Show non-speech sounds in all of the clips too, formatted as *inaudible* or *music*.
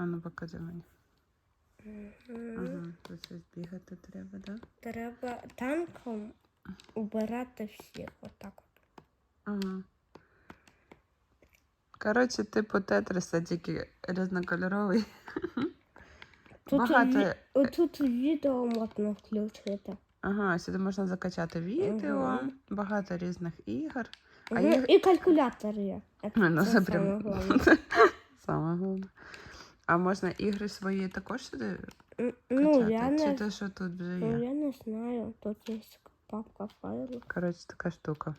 А ну покажи мені. Ага, тут щось бігати треба, так? Да? Треба танком убирати всіх. Отак от. Ага. Коротше, типу тетриса, тільки різнокольоровий. Тут, Багато. ві- Отут відео можна включити. Ага, сюди можна закачати відео, Ага. багато різних ігор. А Мгм, їх- І калькулятор є. Це Ну, це саме прям головне. саме головне. *laughs* А можна ігри свої також сюди М, качати? Ну, я Чи не, те, що тут вже ну, є? я не знаю. Тут є папка файлів. Коротше, така штука.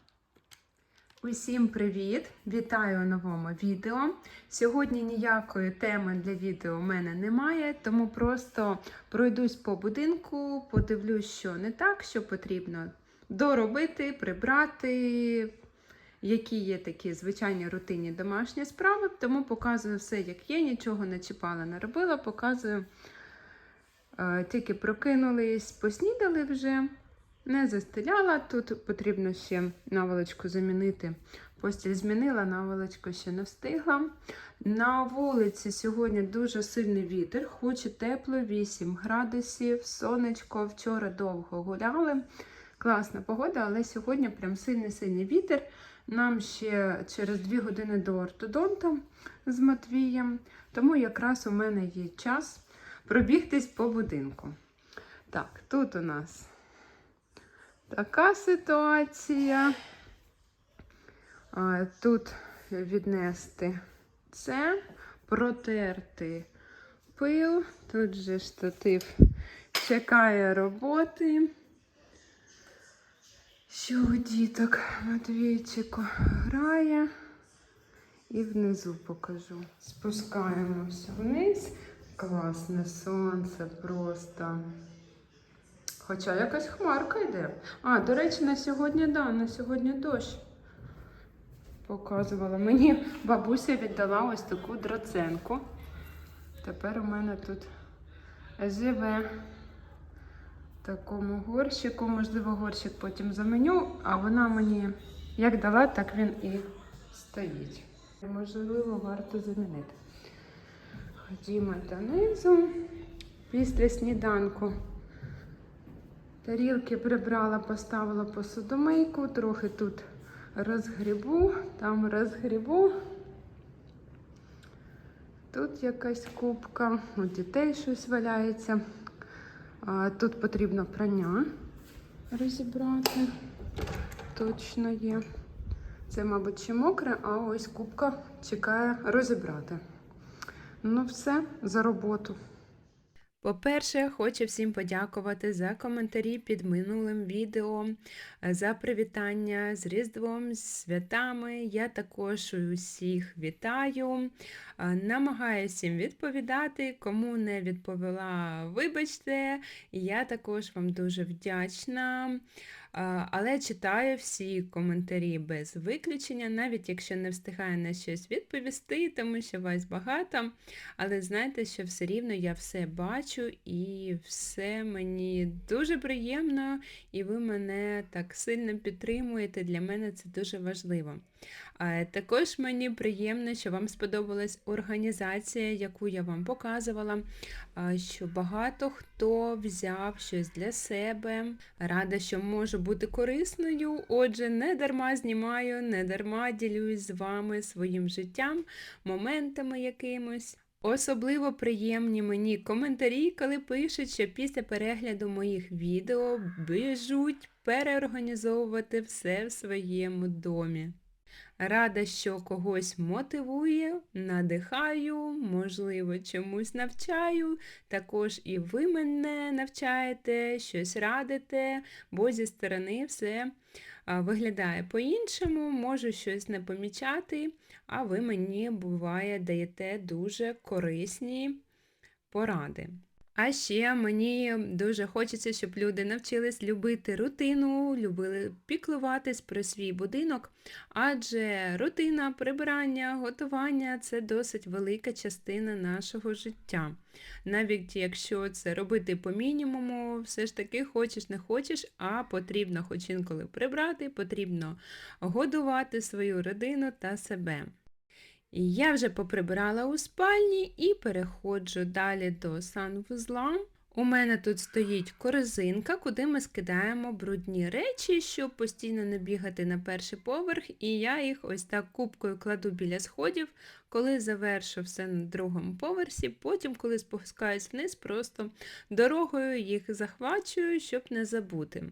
Усім привіт! Вітаю у новому відео. Сьогодні ніякої теми для відео у мене немає, тому просто пройдусь по будинку, подивлюсь, що не так, що потрібно доробити, прибрати, які є такі звичайні рутинні домашні справи. Тому показую все, як є, нічого не чіпала, не робила, показую. Е, Тільки прокинулись, поснідали вже. Не застеляла. Тут потрібно ще наволочку замінити. Постіль змінила, наволочку ще не встигла. На вулиці сьогодні дуже сильний вітер, хоч і тепло, 8 градусів, сонечко. Вчора довго гуляли. Класна погода, але сьогодні прям сильний сильний вітер. Нам ще через 2 години до ортодонта з Матвієм. Тому якраз у мене є час пробігтись по будинку. Так, тут у нас Така ситуація. Тут віднести це, протерти пил. Тут же штатив чекає роботи. Що у діток Матвійчику грає. І внизу покажу. Спускаємось вниз. Класне сонце просто. Хоча якась хмарка йде. А, до речі, на сьогодні, да, на сьогодні дощ. Показувала. Мені бабуся віддала ось таку драценку. Тепер у мене тут живе такому горщику. Можливо, горщик потім заменю, а вона мені як дала, так він і стоїть. Можливо, варто замінити. Ходімо донизу після сніданку. Тарілки прибрала, поставила посудомийку, трохи тут розгрібу, там розгрібу. Тут якась кубка, у дітей щось валяється. Тут потрібно прання розібрати. Точно є. Це, мабуть, ще мокре, а ось кубка чекає розібрати. Ну, все, за роботу. По-перше, хочу всім подякувати за коментарі під минулим відео, е, за привітання з Різдвом, з святами. Я також усіх вітаю. Е, Намагаюся всім відповідати. Кому не відповіла, вибачте. Я також вам дуже вдячна. Але читаю всі коментарі без виключення, навіть якщо не встигаю на щось відповісти, тому що вас багато. Але знайте, що все рівно я все бачу і все мені дуже приємно, і ви мене так сильно підтримуєте. Для мене це дуже важливо. Також мені приємно, що вам сподобалась організація, яку я вам показувала, що багато хто взяв щось для себе. Рада, що можу бути корисною. Отже, не дарма знімаю, не дарма ділюсь з вами своїм життям, моментами якимось. Особливо приємні мені коментарі, коли пишуть, що після перегляду моїх відео біжуть переорганізовувати все в своєму домі. Рада, що когось мотивую, надихаю, можливо, чомусь навчаю. Також і ви мене навчаєте, щось радите, бо зі сторони все виглядає по-іншому, можу щось не помічати, а ви мені буває даєте дуже корисні поради. А ще мені дуже хочеться, щоб люди навчились любити рутину, любили піклуватись про свій будинок, адже рутина, прибирання, готування це досить велика частина нашого життя. Навіть якщо це робити по мінімуму, все ж таки хочеш не хочеш, а потрібно хоч інколи прибрати, потрібно годувати свою родину та себе. Я вже поприбирала у спальні і переходжу далі до санвузла. У мене тут стоїть корзинка, куди ми скидаємо брудні речі, щоб постійно не бігати на перший поверх, і я їх ось так кубкою кладу біля сходів, коли завершу все на другому поверсі. Потім, коли спускаюсь вниз, просто дорогою їх захвачую, щоб не забути.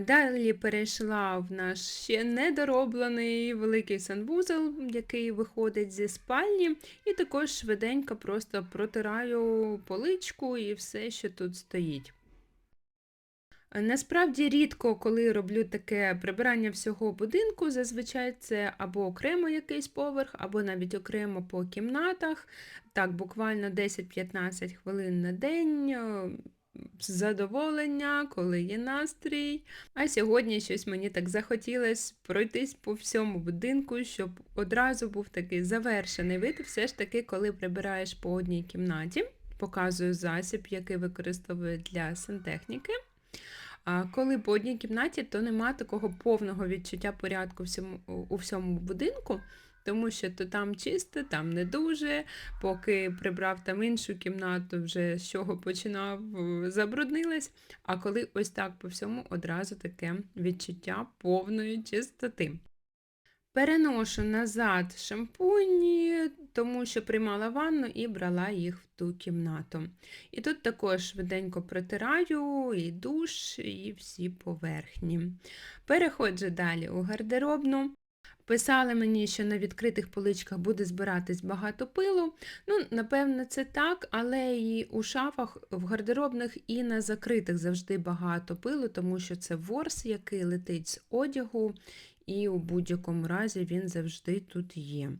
Далі перейшла в наш ще недороблений великий санвузол, який виходить зі спальні, і також швиденько просто протираю поличку і все, що тут стоїть. Насправді рідко, коли роблю таке прибирання всього будинку, зазвичай це або окремо якийсь поверх, або навіть окремо по кімнатах. Так, буквально 10-15 хвилин на день. Задоволення, коли є настрій. А сьогодні щось мені так захотілося пройтись по всьому будинку, щоб одразу був такий завершений вид. Все ж таки, коли прибираєш по одній кімнаті, показую засіб, який використовую для сантехніки. А коли по одній кімнаті, то нема такого повного відчуття порядку всьому, у всьому будинку, тому що то там чисто, там не дуже. Поки прибрав там іншу кімнату, вже з чого починав, е, забруднилась. А коли ось так по всьому одразу таке відчуття повної чистоти. Переношу назад шампуні, тому що приймала ванну і брала їх в ту кімнату. І тут також швиденько протираю і душ, і всі поверхні. Переходжу далі у гардеробну. Писали мені, що на відкритих поличках буде збиратись багато пилу. Ну, напевно, це так, але і у шафах в гардеробних і на закритих завжди багато пилу, тому що це ворс, який летить з одягу, і у будь-якому разі він завжди тут є.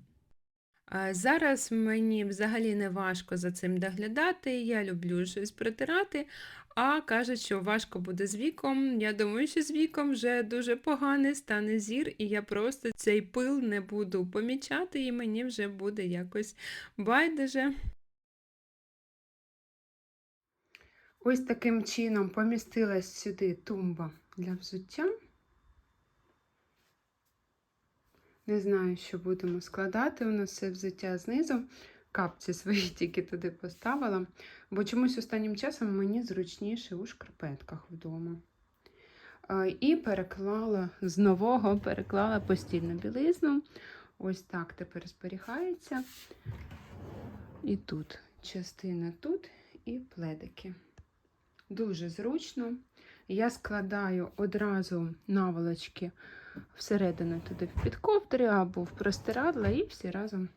Зараз мені взагалі не важко за цим доглядати. Я люблю щось притирати, а кажуть, що важко буде з віком. Я думаю, що з віком вже дуже поганий стане зір, і я просто цей пил не буду помічати, і мені вже буде якось байдуже. Ось таким чином помістилась сюди тумба для взуття. Не знаю, що будемо складати. У нас все взуття знизу. Капці свої тільки туди поставила, бо чомусь останнім часом мені зручніше у шкарпетках вдома. І переклала з нового, переклала постільну білизну. Ось так тепер зберігається. І тут частина тут і пледики. Дуже зручно. Я складаю одразу наволочки всередину туди в підковдри або в простирадла, і всі разом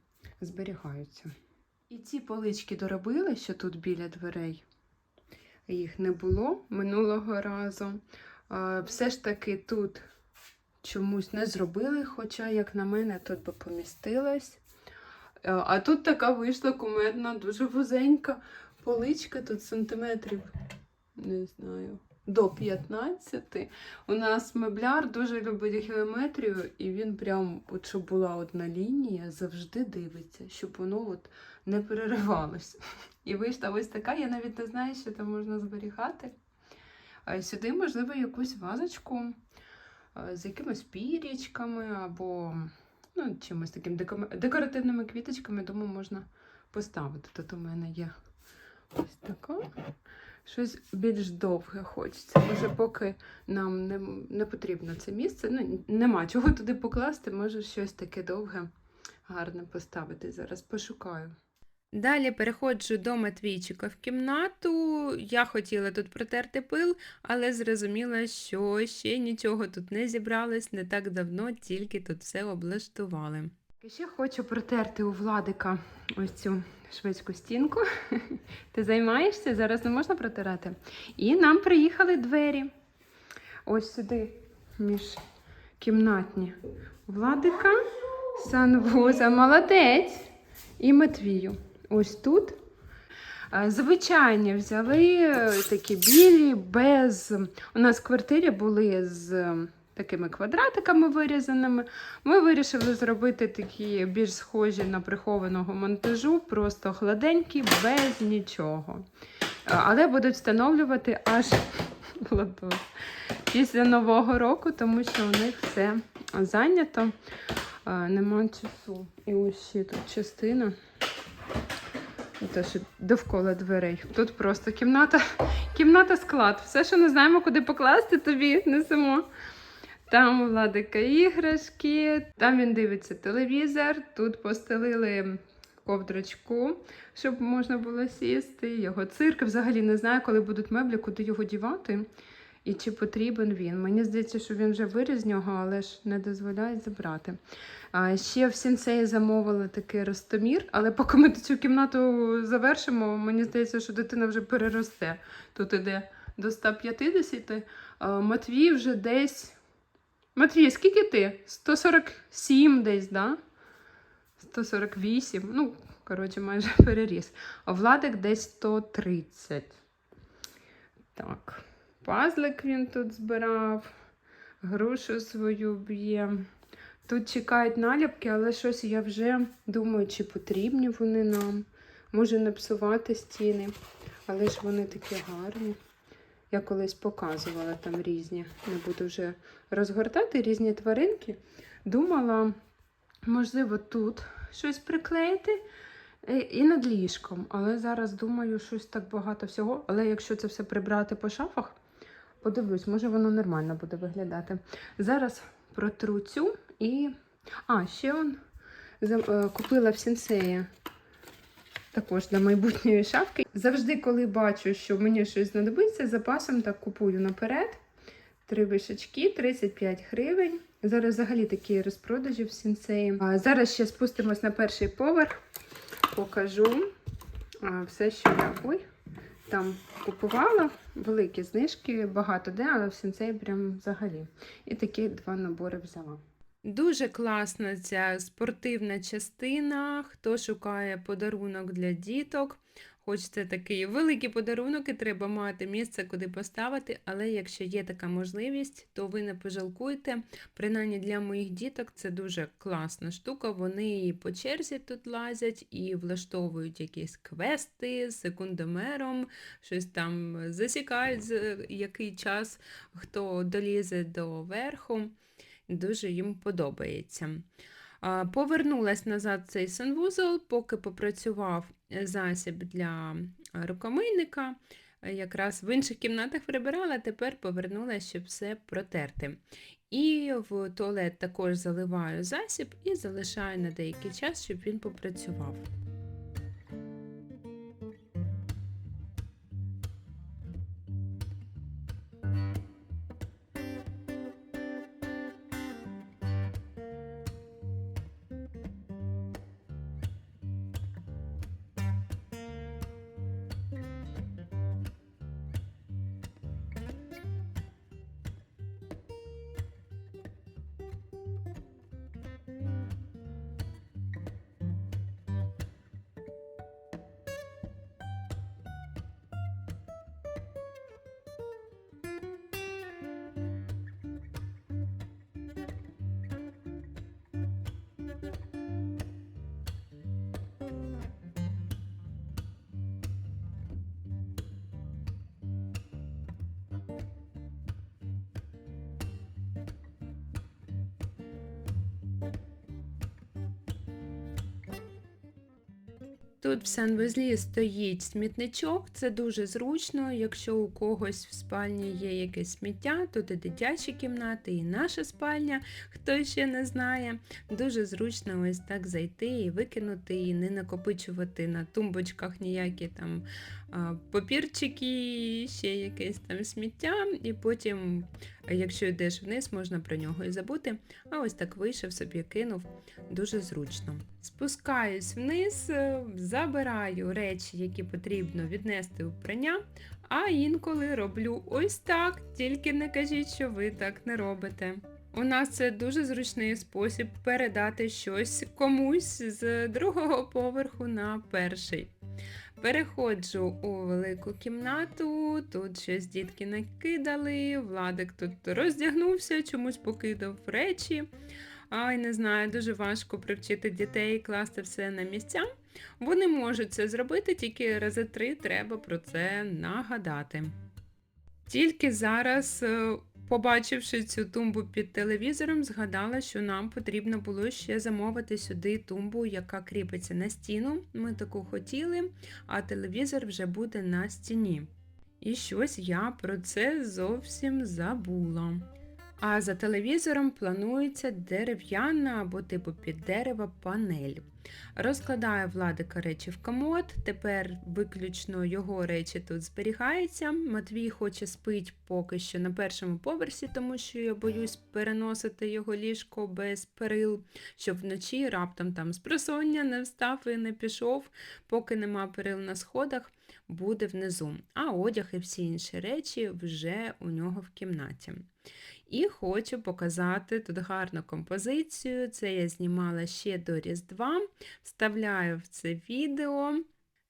зберігаються. І ці полички доробили, що тут біля дверей. Їх не було минулого разу. Все ж таки тут чомусь не зробили, хоча, як на мене, тут би помістилось. А, А тут така вийшла кумедна, дуже вузенька поличка, тут сантиметрів, не знаю, до 15. У нас мебляр дуже любить геометрію, і він прям, от щоб була одна лінія, завжди дивиться, щоб воно от не переривалося. І вийшла ось така, я навіть не знаю, що там можна зберігати. Сюди, можливо, якусь вазочку з якимись пірічками або ну, чимось таким декоративними квіточками, думаю, можна поставити. Тут у мене є ось така. Щось більш довге хочеться. Може, поки нам не, не потрібно це місце. Ну, нема чого туди покласти, може щось таке довге, гарне поставити. Зараз пошукаю. Далі переходжу до Матвійчика в кімнату. Я хотіла тут протерти пил, але зрозуміла, що ще нічого тут не зібралось не так давно, тільки тут все облаштували. Ще хочу протерти у Владика ось цю шведську стінку. *laughs* Ти займаєшся? Зараз не можна протирати. І нам приїхали двері. Ось сюди, між кімнатні. Владика, санвуза, молодець. І Матвію. Ось тут. Звичайні взяли такі білі, без. У нас в квартирі були з такими квадратиками вирізаними. Ми вирішили зробити такі більш схожі на прихованого монтажу, просто гладенькі, без нічого. Е, Але будуть встановлювати аж *laughs* Владос, після Нового року, тому що у них все зайнято. а, нема часу. І ось ще тут частина. Те, що довкола дверей. Тут просто кімната, кімната склад. Все, що не знаємо, куди покласти, тобі несемо. Там у Владика іграшки, там він дивиться телевізор, тут постелили ковдрочку, щоб можна було сісти. Його цирк. Взагалі не знаю, коли будуть меблі, куди його дівати і чи потрібен він. Мені здається, що він вже виріс з нього, але ж не дозволяють забрати. А ще в сінсеї замовили такий ростомір, але поки ми цю кімнату завершимо, мені здається, що дитина вже переросте. Тут іде до 150, а Матвій вже десь. Матвій, скільки ти? 147 десь, да? 148. Ну, коротше, майже *laughs* переріс. А Владик десь 130. Так. Пазлик він тут збирав, грушу свою б'є. Тут чекають наліпки, але щось я вже думаю, чи потрібні вони нам. Може не псувати стіни, але ж вони такі гарні. Я колись показувала там різні. Не буду вже розгортати різні тваринки. Думала, можливо, тут щось приклеїти е, і над ліжком. Але зараз думаю, щось так багато всього. Але якщо це все прибрати по шафах, подивлюсь, може воно нормально буде виглядати. Зараз протру цю і. А, ще он е, купила в сінсеї також для майбутньої шафки. Завжди, коли бачу, що мені щось знадобиться, запасом так купую наперед. Три вишачки, 35 гривень. Зараз взагалі такі розпродажі в сінсеї. А зараз ще спустимось на перший поверх, покажу все, що я ой, там купувала. Великі знижки, багато де, але в сінсеї прям взагалі. І такі два набори взяла. Дуже класна ця спортивна частина. Хто шукає подарунок для діток. Хочеться такий великий подарунок і треба мати місце, куди поставити. Але якщо є така можливість, то ви не пожалкуйте. Принаймні для моїх діток це дуже класна штука. Вони і по черзі тут лазять і влаштовують якісь квести з секундомером, щось там засікають, за який час хто долізе до верху. Дуже їм подобається. Повернулась назад цей санвузол, поки попрацював е, засіб для е, рукомийника. Е, Якраз в інших кімнатах прибирала, тепер повернулася, щоб все протерти. І в туалет також заливаю засіб і залишаю на деякий час, щоб він попрацював. Тут в санвузлі стоїть смітничок, це дуже зручно. Якщо у когось в спальні є якесь сміття, тут і дитячі кімнати, і наша спальня, хто ще не знає. Дуже зручно ось так зайти і викинути, і не накопичувати на тумбочках ніякі там папірчики, ще якесь там сміття, і потім, якщо йдеш вниз, можна про нього і забути. А ось так вийшов собі, кинув. Дуже зручно. Спускаюсь вниз, е, забираю речі, які потрібно віднести у прання, а інколи роблю ось так, тільки не кажіть, що ви так не робите. У нас це дуже зручний спосіб передати щось комусь з другого поверху на перший. Переходжу у велику кімнату, тут щось дітки накидали, Владик тут роздягнувся, чомусь покидав речі. Ай, не знаю, дуже важко привчити дітей класти все на місця. Вони можуть це зробити, тільки рази три треба про це нагадати. Тільки зараз е, Побачивши цю тумбу під телевізором, згадала, що нам потрібно було ще замовити сюди тумбу, яка кріпиться на стіну. Ми таку хотіли, а телевізор вже буде на стіні. І щось я про це зовсім забула. А за телевізором планується дерев'яна або типу під дерево панель. Розкладаю владика речі в комод. Тепер виключно його речі тут зберігаються. Матвій хоче спить поки що на першому поверсі, тому що я боюсь переносити його ліжко без перил, щоб вночі раптом там з просоння не встав і не пішов, поки нема перил на сходах, буде внизу. А одяг і всі інші речі вже у нього в кімнаті. І хочу показати тут гарну композицію. Це я знімала ще до Різдва. Вставляю в це відео.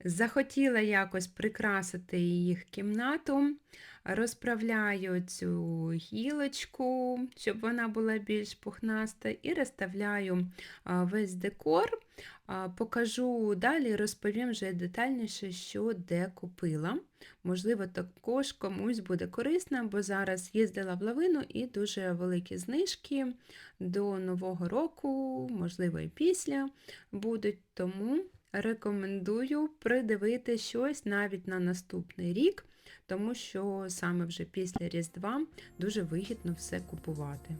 Захотіла якось прикрасити їх кімнату. Розправляю цю гілочку, щоб вона була більш пухнаста, і розставляю весь декор. Покажу далі, розповім вже детальніше, що де купила. Можливо, також комусь буде корисно, бо зараз їздила в лавину і дуже великі знижки до Нового року, можливо, і після будуть. Тому рекомендую придивити щось навіть на наступний рік, тому що саме вже після Різдва дуже вигідно все купувати.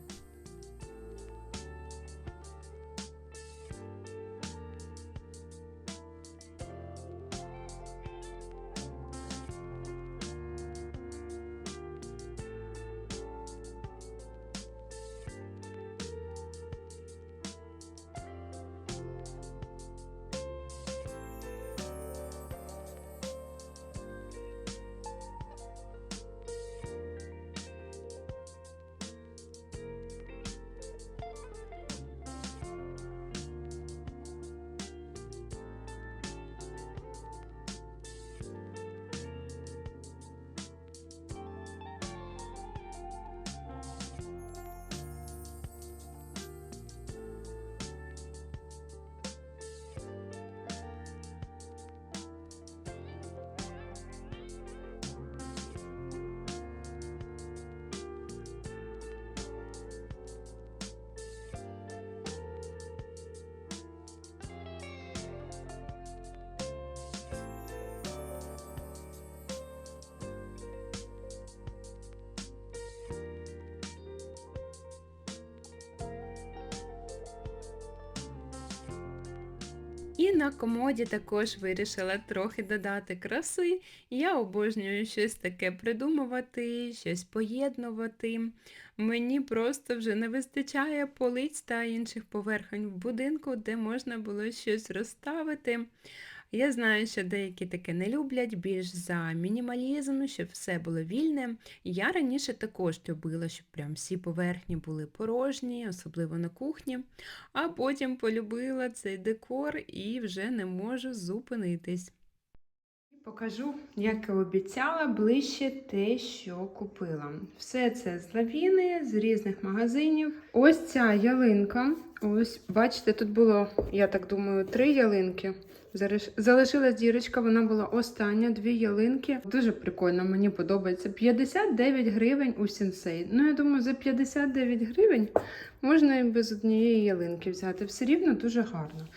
І на комоді також вирішила трохи додати краси. Я обожнюю щось таке придумувати, щось поєднувати. Мені просто вже не вистачає полиць та інших поверхонь в будинку, де можна було щось розставити. Я знаю, що деякі таке не люблять, більш за мінімалізм, щоб все було вільне. Я раніше також любила, щоб прям всі поверхні були порожні, особливо на кухні, а потім полюбила цей декор і вже не можу зупинитись. Покажу, як і обіцяла, ближче те, що купила. Все це з лавіни, з різних магазинів. Ось ця ялинка. Ось, бачите, тут було, я так думаю, три ялинки. Залишилась дірочка, вона була остання, дві ялинки. Дуже прикольно, мені подобається. 59 гривень у сінсей. Ну, я думаю, за 59 гривень можна і без однієї ялинки взяти. Все рівно дуже гарно.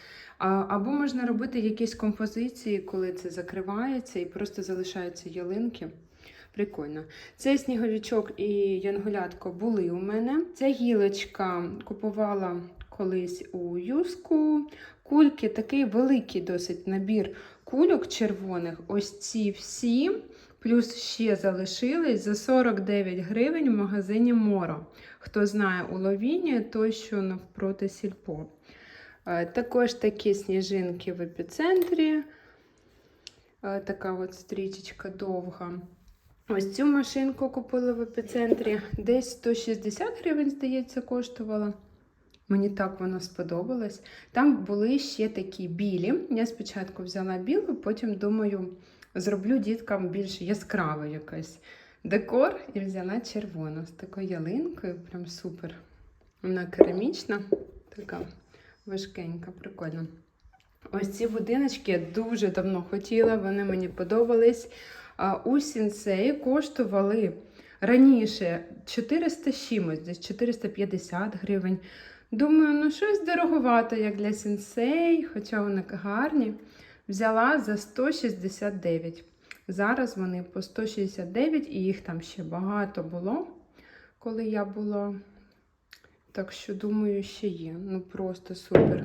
Або можна робити якісь композиції, коли це закривається і просто залишаються ялинки. Прикольно. Цей сніговичок і янголятко були у мене. Ця гілочка купувала колись у юску. Кульки такий великий досить набір кульок червоних. Ось ці всі. Плюс ще залишились за 49 гривень в магазині Моро. Хто знає у Ловіні, той що навпроти сільпо. Е, Також такі сніжинки в епіцентрі. Е, Така от стрічечка довга. Ось цю машинку купила в епіцентрі. Десь 160 гривень, здається, коштувала. Мені так воно сподобалось. Там були ще такі білі. Я спочатку взяла білу, потім думаю, зроблю діткам більш яскравий якийсь декор і взяла червону з такою ялинкою. Прям супер. Вона керамічна, така важкенька, прикольно. Ось ці будиночки я дуже давно хотіла, вони мені подобались. У сінсеї коштували Раніше 400 чимось, десь 450 гривень. Думаю, ну щось дороговато, як для сенсей, хоча вони гарні. Взяла за 169. Зараз вони по 169 і їх там ще багато було, коли я була. Так що, думаю, ще є. Ну просто супер.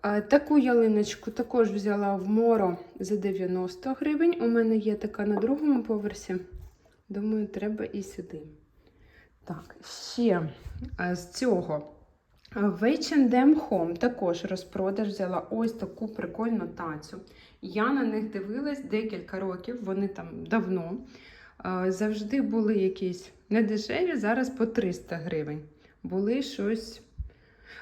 А, Таку ялиночку також взяла в моро за 90 гривень. У мене є така на другому поверсі. Думаю, треба і сюди. Так, ще з цього. А, В H&M Home також розпродаж взяла ось таку прикольну тацю. Я на них дивилась декілька років, вони там давно. Завжди були якісь недешеві, зараз по 300 гривень. Були щось е,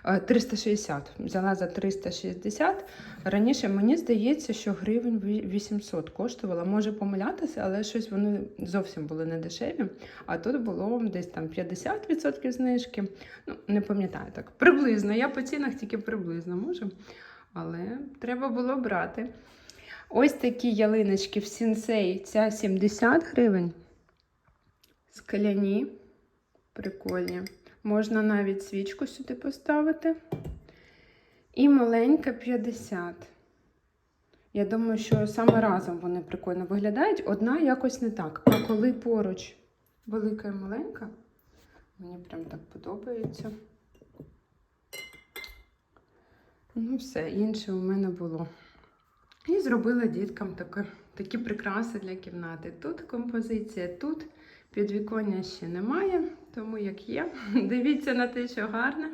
360. Взяла за 360. Раніше мені здається, що гривень 800 коштувала. Може помилятися, але щось вони зовсім були не дешеві. А тут було десь там 50% знижки. Ну, не пам'ятаю так. Приблизно. Я по цінах тільки приблизно можу. Але треба було брати. Ось такі ялиночки в сінсей. Ця 70 гривень. Скляні. Прикольні. Можна навіть свічку сюди поставити. І маленька 50. Я думаю, що саме разом вони прикольно виглядають. Одна якось не так. А коли поруч велика і маленька, мені прям так подобається. Ну, все, інше у мене було. І зробила діткам таке, такі прикраси для кімнати. Тут композиція, тут підвіконня ще немає, тому як є. *laughs* Дивіться на те, що гарне.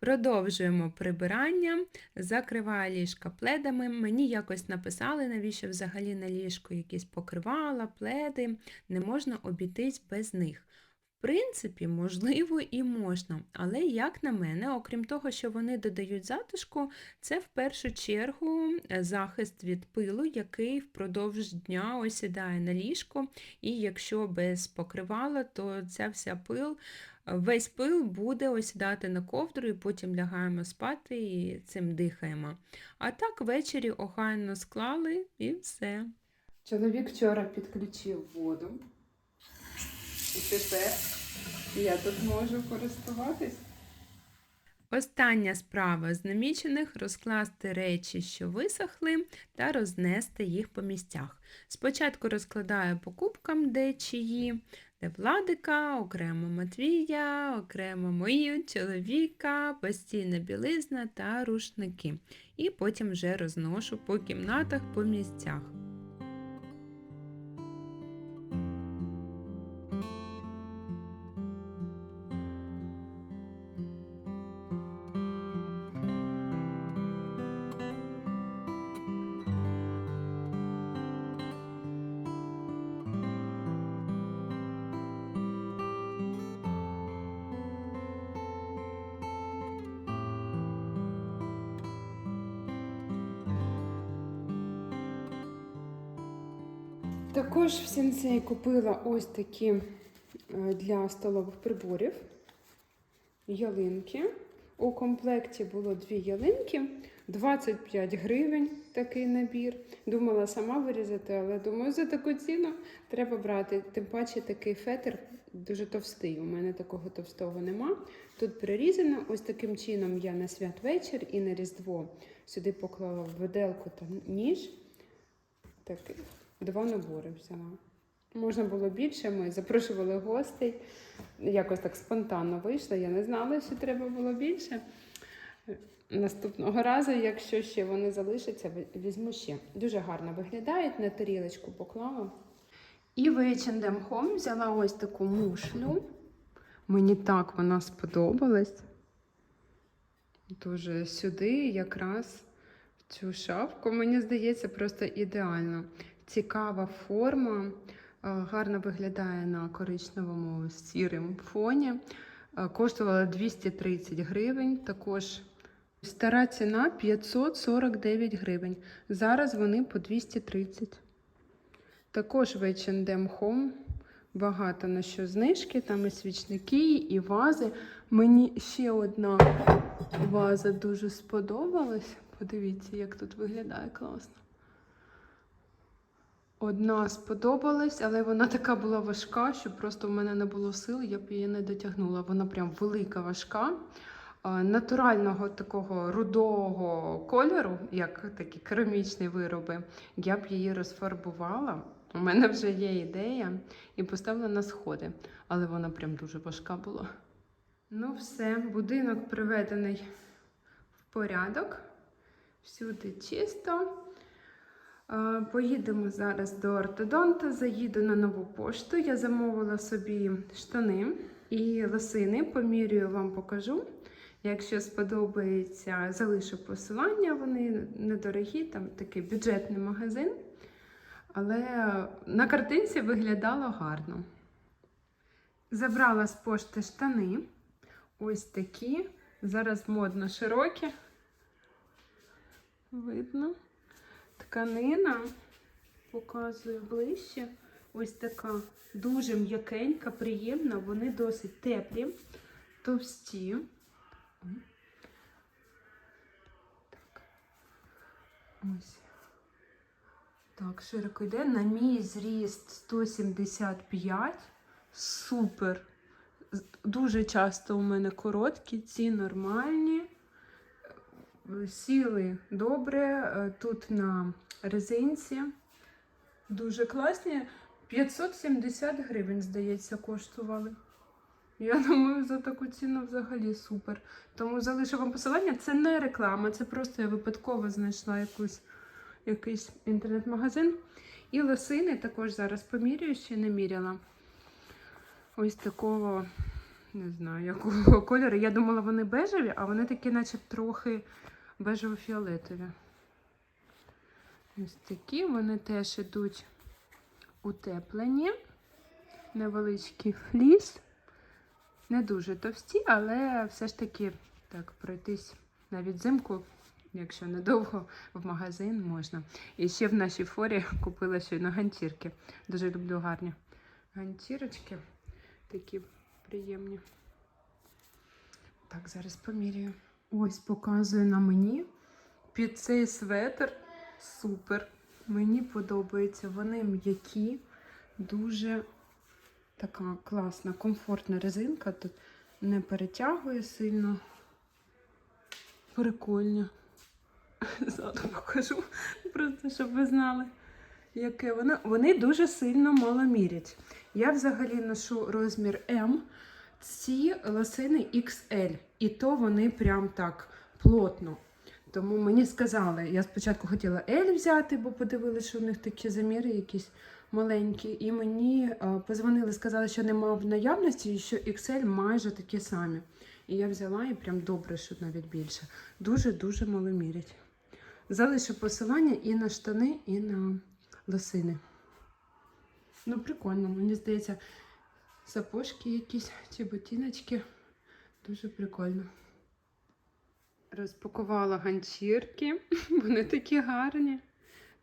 Продовжуємо прибирання, закриваю ліжка пледами. Мені якось написали, навіщо взагалі на ліжку якісь покривала, пледи. Не можна обійтись без них. В принципі, можливо, і можна, але як на мене, окрім того, що вони додають затишку, це в першу чергу е, захист від пилу, який впродовж дня осідає на ліжко, і якщо без покривала, то ця вся пил, весь пил буде осідати на ковдру, і потім лягаємо спати і цим дихаємо. А так ввечері охайно склали і все. Чоловік вчора підключив воду. І тепер я тут можу користуватись. Остання справа з намічених розкласти речі, що висохли, та рознести їх по місцях. Спочатку розкладаю по кубкам, де чиї, де Владика, окремо Матвія, окремо мою, чоловіка, постійна білизна та рушники. І потім вже розношу по кімнатах, по місцях. Сенсей купила ось такі е, для столових приборів ялинки. У комплекті було дві ялинки, 25 гривень такий набір. Думала сама вирізати, але думаю, за таку ціну треба брати. Тим паче такий фетр дуже товстий. У мене такого товстого нема. Тут прирізано. Ось таким чином я на святвечір і на Різдво сюди поклала виделку та ніж. Такий. Два набори взяла. Можна було більше, ми запрошували гостей. Якось так спонтанно вийшло. Я не знала, що треба було більше. Наступного разу, якщо ще вони залишаться, візьму ще. Дуже гарно виглядають, на тарілочку поклала. І в H&M взяла ось таку мушлю. Мені так вона сподобалась. Дуже сюди, якраз в цю шапку. Мені здається, просто ідеально. Цікава форма, гарно виглядає на коричневому сірим фоні. Е, Коштувала 230 гривень. Також стара ціна 549 гривень. Зараз вони по 230. Також в H&M Home багато на що знижки. Там і свічники, і вази. Мені ще одна ваза дуже сподобалась. Подивіться, як тут виглядає класно. Одна сподобалась, але вона така була важка, що просто в мене не було сил, я б її не дотягнула. Вона прям велика, важка. Натурального такого рудого кольору, як такі керамічні вироби, я б її розфарбувала. У мене вже є ідея і поставила на сходи, але вона прям дуже важка була. Ну, все, будинок приведений в порядок. Всюди чисто. Е, Поїдемо зараз до ортодонта, заїду на нову пошту. Я замовила собі штани і лосини. Помірюю вам покажу. Якщо сподобається, залишу посилання. Вони недорогі, там такий бюджетний магазин. Але на картинці виглядало гарно. Забрала з пошти штани. Ось такі. Зараз модно широкі. Видно. Тканина, показую ближче. Ось така дуже м'якенька, приємна, вони досить теплі, товсті. Так. Ось. Так, широко йде. На мій зріст 175. Супер. Дуже часто у мене короткі, ці нормальні. Сіли добре, е, тут на резинці. Дуже класні. 570 гривень, здається, коштували. Я думаю, за таку ціну взагалі супер. Тому залишу вам посилання. Це не реклама, це просто я випадково знайшла якусь, якийсь інтернет-магазин. І лосини також зараз помірюю, ще не міряла. Ось такого, не знаю, якого кольору. Я думала, вони бежеві, а вони такі, наче трохи бежево-фіолетові. Ось такі вони теж ідуть утеплені. Невеличкий фліс. Не дуже товсті, але все ж таки так пройтись навіть взимку, якщо недовго в магазин можна. І ще в нашій форі купила щойно ганчірки. Дуже люблю гарні ганчірочки. Такі приємні. Так, зараз поміряю. Ось показую на мені. Під цей светр супер. Мені подобається. Вони м'які, дуже така класна, комфортна резинка. Тут не перетягує сильно. Прикольно. *laughs* Ззаду покажу, просто щоб ви знали, яке воно. Вони дуже сильно мало мірять. Я взагалі ношу розмір М. Ці лосини XL, і то вони прям так плотно. Тому мені сказали, я спочатку хотіла L взяти, бо подивилися, що у них такі заміри якісь маленькі. І мені е, позвонили, сказали, що нема в наявності, і що XL майже такі самі. І я взяла і прям добре, що навіть більше. Дуже-дуже мало мірять. Залишу посилання і на штани, і на лосини. Ну, прикольно, мені здається, сапожки якісь чи ботиночки. Дуже прикольно. Розпакувала ганчірки, *laughs* вони такі гарні.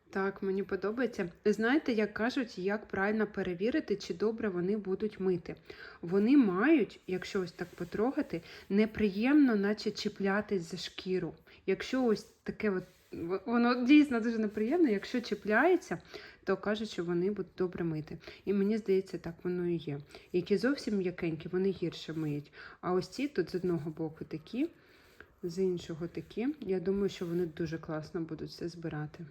Так, мені подобається. Знаєте, як кажуть, як правильно перевірити, чи добре вони будуть мити. Вони мають, якщо ось так потрогати, неприємно, наче чіплятись за шкіру. Якщо ось таке, от, воно дійсно дуже неприємно, якщо чіпляється, то кажуть, що вони будуть добре мити. І мені здається, так воно і є. Які зовсім м'якенькі, вони гірше миють. А ось ці тут з одного боку такі, з іншого такі. Я думаю, що вони дуже класно будуть все збирати.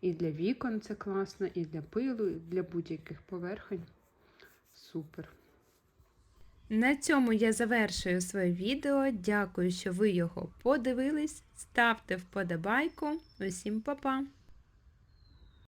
І для вікон це класно, і для пилу, і для будь-яких поверхень. Супер. На цьому я завершую своє відео. Дякую, що ви його подивились. Ставте вподобайку. Усім па-па!